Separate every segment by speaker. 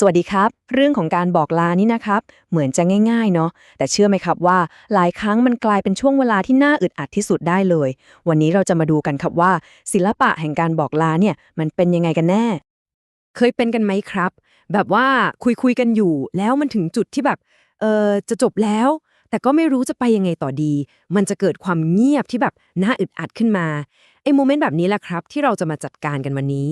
Speaker 1: สวัสดีครับ เรื่องของการบอกลานี่นะครับ เหมือนจะง่ายๆเนาะแต่เชื่อไหมครับว่า หลายครั้งมันกลายเป็นช่วงเวลาที่น่าอึดอัดที่สุดได้เลย วันนี้เราจะมาดูกันครับว่า ศิลปะแห่งการบอกลาเนี่ยมันเป็นยังไงกันแน่
Speaker 2: เคยเป็นกันไหมครับ แบบว่าคุยคุยๆกันอยู่ แล้วมันถึงจุดที่แบบเออจะจบแล้ว แต่ก็ไม่รู้จะไปยังไงต่อดี มันจะเกิดความเงียบที่แบบน่าอึดอัดขึ้นมาไอ้โมเมนต์แบบนี้แหละครับ ที่เราจะมาจัดการกันวันนี้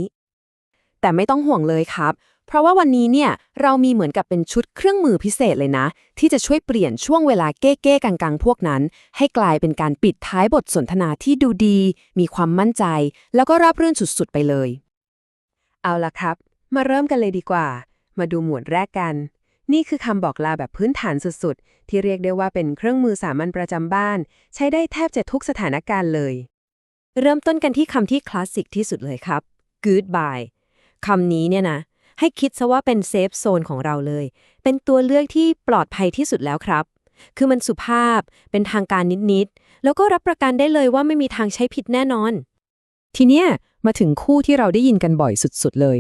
Speaker 1: แต่ไม่ต้องห่วงเลยครับ เพราะว่าวันนี้เนี่ยเรามีเหมือนกับเป็นชุดเครื่องมือพิเศษเลยนะ ที่จะช่วยเปลี่ยนช่วงเวลาเก้ๆกังๆ พวกนั้น ให้กลายเป็นการปิดท้ายบทสนทนาที่ดูดี มีความมั่นใจ แล้วก็ราบรื่นสุดๆไปเลย
Speaker 2: เอาละครับ มาเริ่มกันเลยดีกว่า มาดูหมวดแรกกัน นี่คือคำบอกลาแบบพื้นฐานสุดๆ ที่เรียกได้ว่าเป็นเครื่องมือสามัญประจำบ้าน ใช้ได้แทบจะทุกสถานการณ์เลย เริ่มต้นกันที่คำที่คลาสสิกที่สุดเลยครับ goodbye คำนี้เนี่ยนะ ให้คิดซะว่าเป็นเซฟโซนของเราเลย เป็นตัวเลือกที่ปลอดภัยที่สุดแล้วครับ คือมันสุภาพ เป็นทางการนิดๆ แล้วก็รับประกันได้เลยว่าไม่มีทางใช้ผิดแน่นอน
Speaker 1: ทีเนี้ยมาถึงคู่ที่เราได้ยินกันบ่อยสุดๆเลย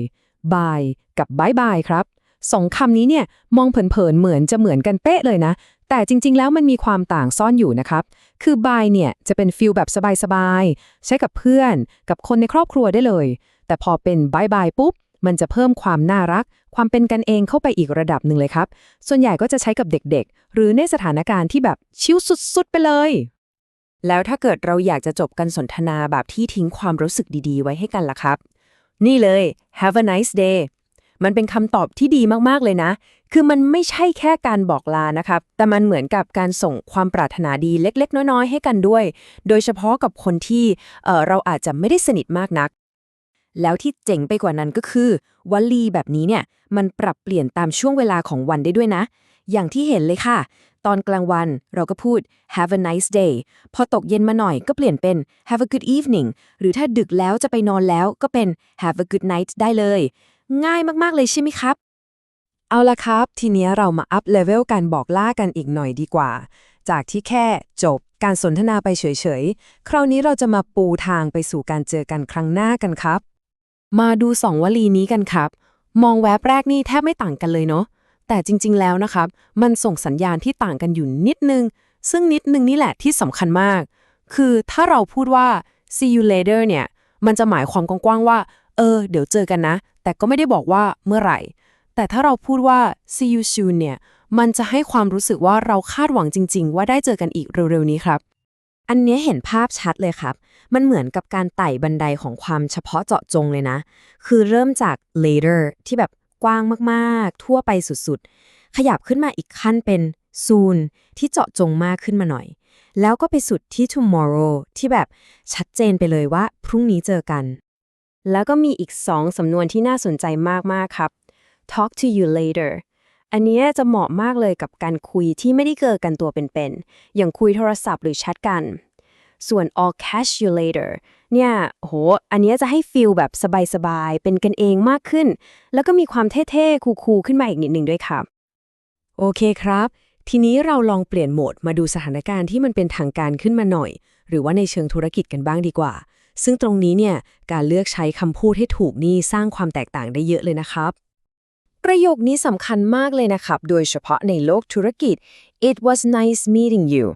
Speaker 1: bye กับ bye bye ครับสองคำนี้เนี่ยมองเผินๆเหมือนจะเหมือนกันเป๊ะเลยนะ แต่จริง ๆ แล้วมันมีความต่างซ่อนอยู่นะครับ คือ bye เนี่ยจะเป็นฟิลแบบสบายๆ ใช้กับเพื่อน กับคนในครอบครัวได้เลย แต่พอเป็น bye bye ปุ๊บ มันจะเพิ่มความน่ารัก ความเป็นกันเองเข้าไปอีกระดับหนึ่งเลยครับ ส่วนใหญ่ก็จะใช้กับเด็กๆ หรือในสถานการณ์ที่แบบชิลสุดๆ ไปเลย
Speaker 2: แล้วถ้าเกิดเราอยากจะจบกันสนทนาแบบที่ทิ้งความรู้สึกดีๆ ไว้ให้กันล่ะครับ นี่เลย have a nice day มันเป็นคำตอบที่ดีมากๆ เลยนะ คือมันไม่ใช่แค่การบอกลานะครับ แต่มันเหมือนกับการส่งความปรารถนาดีเล็ก ๆ น้อย ๆ ให้กันด้วย โดยเฉพาะกับคนที่เอ่อเราอาจจะไม่ได้สนิทมากนัก แล้วที่เจ๋งไปกว่านั้นก็คือวลีแบบนี้เนี่ยมันปรับเปลี่ยนตามช่วงเวลาของวันได้ด้วยนะ อย่างที่เห็นเลยค่ะ ตอนกลางวันเราก็พูด have a nice day พอตกเย็นมาหน่อยก็เปลี่ยนเป็น have a good evening หรือถ้าดึกแล้วจะไปนอนแล้วก็เป็น have a good night ได้เลย ง่ายมาก ๆ เลยใช่ไหมครับ
Speaker 1: เอาละครับ ทีนี้เรามาอัพเลเวลการบอกล่ากันอีกหน่อยดีกว่า จากที่แค่จบการสนทนาไปเฉย ๆ คราวนี้เราจะมาปูทางไปสู่การเจอกันครั้งหน้ากันครับ มาดูสองวลีนี้กันครับ มองแวบแรกนี่แทบไม่ต่างกันเลยเนาะ แต่จริง ๆ แล้วนะครับ มันส่งสัญญาณที่ต่างกันอยู่นิดนึง ซึ่งนิดนึงนี่แหละที่สำคัญมาก คือถ้าเราพูดว่า see you later เนี่ย มันจะหมายความกว้างๆว่า เออ เดี๋ยวเจอกันนะ แต่ก็ไม่ได้บอกว่าเมื่อไหร่ แต่ถ้าเราพูดว่า see you soon เนี่ย มันจะให้ความรู้สึกว่าเราคาดหวังจริง ๆ ว่าได้เจอกันอีกเร็วๆนี้ครับ
Speaker 2: อันนี้เห็นภาพชัดเลยครับ มันเหมือนกับการไต่บันไดของความเฉพาะเจาะจงเลยนะ คือเริ่มจาก later ที่แบบกว้างมากๆ ทั่วไปสุดๆ ขยับขึ้นมาอีกขั้นเป็น soon ที่เจาะจงมากขึ้นมาหน่อย แล้วก็ไปสุดที่ tomorrow ที่แบบชัดเจนไปเลยว่าพรุ่งนี้เจอกัน แล้วก็มีอีกสองสำนวนที่น่าสนใจมากๆครับ talk to you later อันนี้จะเหมาะมากเลยกับการคุยที่ไม่ได้เจอกันตัวเป็นๆ อย่างคุยโทรศัพท์หรือแชทกัน ส่วน I'll catch you later เนี่ยโห อันนี้จะให้ฟีลแบบสบายๆ เป็นกันเองมากขึ้น แล้วก็มีความเท่ๆ คูลๆ ขึ้นมาอีกนิดหนึ่งด้วยครับ
Speaker 1: โอเคครับ ทีนี้เราลองเปลี่ยนโหมดมาดูสถานการณ์ที่มันเป็นทางการขึ้นมาหน่อย หรือว่าในเชิงธุรกิจกันบ้างดีกว่า ซึ่งตรงนี้เนี่ย การเลือกใช้คำพูดให้ถูกนี่สร้างความแตกต่างได้เยอะเลยนะครับ
Speaker 2: ประโยคนี้สำคัญมากเลยนะครับ โดยเฉพาะในโลกธุรกิจ it was nice meeting you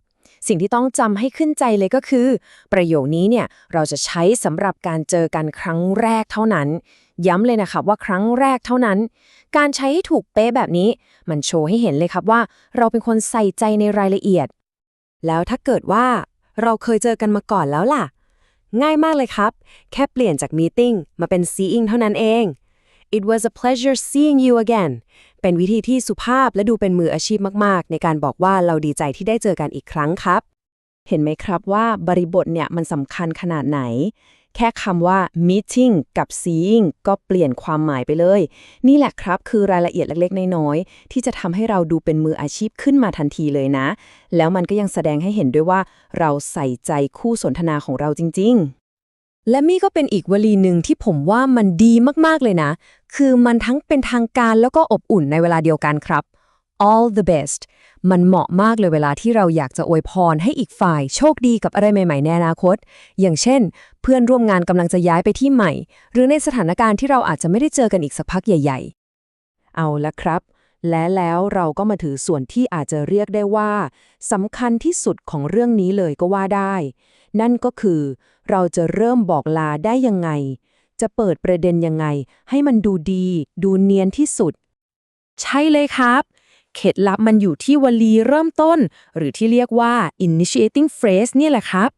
Speaker 2: สิ่งที่ต้องจำให้ขึ้นใจเลยก็คือ ประโยคนี้เนี่ยเราจะใช้สำหรับการเจอกันครั้งแรกเท่านั้น ย้ำเลยนะครับว่าครั้งแรกเท่านั้น การใช้ให้ถูกเป๊ะแบบนี้ มันโชว์ให้เห็นเลยครับว่า เราเป็นคนใส่ใจในรายละเอียด
Speaker 1: แล้วถ้าเกิดว่า เราเคยเจอกันมาก่อนแล้วล่ะ ง่ายมากเลยครับ แค่เปลี่ยนจาก meeting มาเป็น seeing เท่านั้นเอง It was a pleasure seeing you again เป็นวิธีที่สุภาพและดูเป็นมืออาชีพมาก ๆ ในการบอกว่าเราดีใจที่ได้เจอกันอีกครั้งครับ เห็นไหมครับว่าบริบทเนี่ยมันสำคัญขนาดไหน แค่คำว่า meeting กับ seeing ก็เปลี่ยนความหมายไปเลย นี่แหละครับคือรายละเอียดเล็ก ๆ น้อย ๆ ที่จะทำให้เราดูเป็นมืออาชีพขึ้นมาทันทีเลยนะ แล้วมันก็ยังแสดงให้เห็นด้วยว่า เราใส่ใจคู่สนทนาของเราจริง ๆ และมี่ก็เป็นอีกวลีหนึ่งที่ผมว่ามันดีมากๆเลยนะ คือมันทั้งเป็นทางการแล้วก็อบอุ่นในเวลาเดียวกันครับ all the best มันเหมาะมากเลยเวลาที่เราอยากจะอวยพรให้อีกฝ่ายโชคดีกับอะไรใหม่ ๆ ในอนาคต อย่างเช่น เพื่อนร่วมงานกำลังจะย้ายไปที่ใหม่ หรือในสถานการณ์ที่เราอาจจะไม่ได้เจอกันอีกสักพักใหญ่ ๆ เอาละครับ และแล้วเราก็มาถือส่วนที่อาจจะเรียกได้ว่าสำคัญที่สุดของเรื่องนี้เลยก็ว่าได้ นั่นก็คือ เราจะเริ่มบอกลาได้ยังไง จะเปิดประเด็นยังไง ให้มันดูดี ดูเนียนที่สุด ใช่เลยครับ เคล็ดลับมันอยู่ที่วลีเริ่มต้น หรือที่เรียกว่า initiating phrase เนี่ยแหละครับ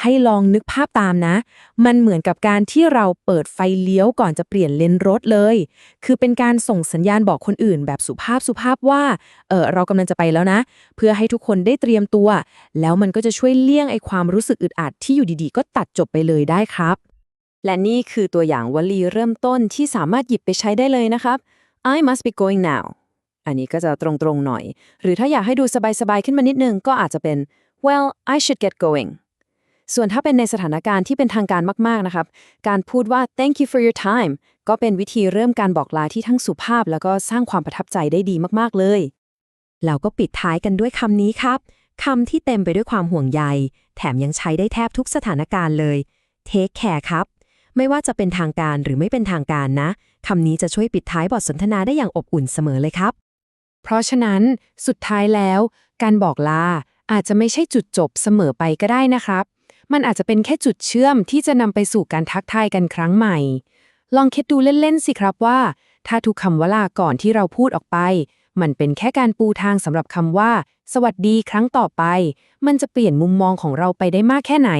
Speaker 1: ให้ลองนึกภาพตามนะ มันเหมือนกับการที่เราเปิดไฟเลี้ยวก่อนจะเปลี่ยนเลนรถเลย คือเป็นการส่งสัญญาณบอกคนอื่น แบบสุภาพสุภาพว่า เออเรากำลังจะไปแล้วนะ เพื่อให้ทุกคนได้เตรียมตัว แล้วมันก็จะช่วยเลี่ยงไอความรู้สึกอึดอัดที่อยู่ดีๆ ก็ตัดจบไปเลยได้ครับ และนี่คือตัวอย่างวลีเริ่มต้นที่สามารถหยิบไปใช้ได้เลยนะครับ I must be going now อันนี้ก็จะตรงๆหน่อย หรือถ้าอยากให้ดูสบายๆขึ้นมานิดนึงก็อาจจะเป็น well I should get going ส่วนถ้าเป็นในสถานการณ์ที่เป็นทางการมาก ๆ นะครับ การพูดว่า thank you for your time ก็เป็นวิธีเริ่มการบอกลาที่ทั้งสุภาพ แล้วก็สร้างความประทับใจได้ดีมากๆ เลยเราก็ปิดท้ายกันด้วยคำนี้ครับคำที่เต็มไปด้วยความห่วงใย แถมยังใช้ได้แทบทุกสถานการณ์เลย take care ครับ ไม่ว่าจะเป็นทางการหรือไม่เป็นทางการนะคำนี้จะช่วยปิดท้ายบทสนทนาได้อย่างอบอุ่นเสมอเลยครับ เพราะฉะนั้นสุดท้ายแล้ว การบอกลาอาจจะไม่ใช่จุดจบเสมอไปก็ได้นะครับ มันอาจจะเป็นแค่จุดเชื่อมที่จะนำไปสู่การทักทายกันครั้งใหม่ ลองคิดดูเล่น ๆ สิครับว่า ถ้าทุกคำว่าลาก่อนที่เราพูดออกไป มันเป็นแค่การปูทางสำหรับคำว่า สวัสดีครั้งต่อไป มันจะเปลี่ยนมุมมองของเราไปได้มากแค่ไหน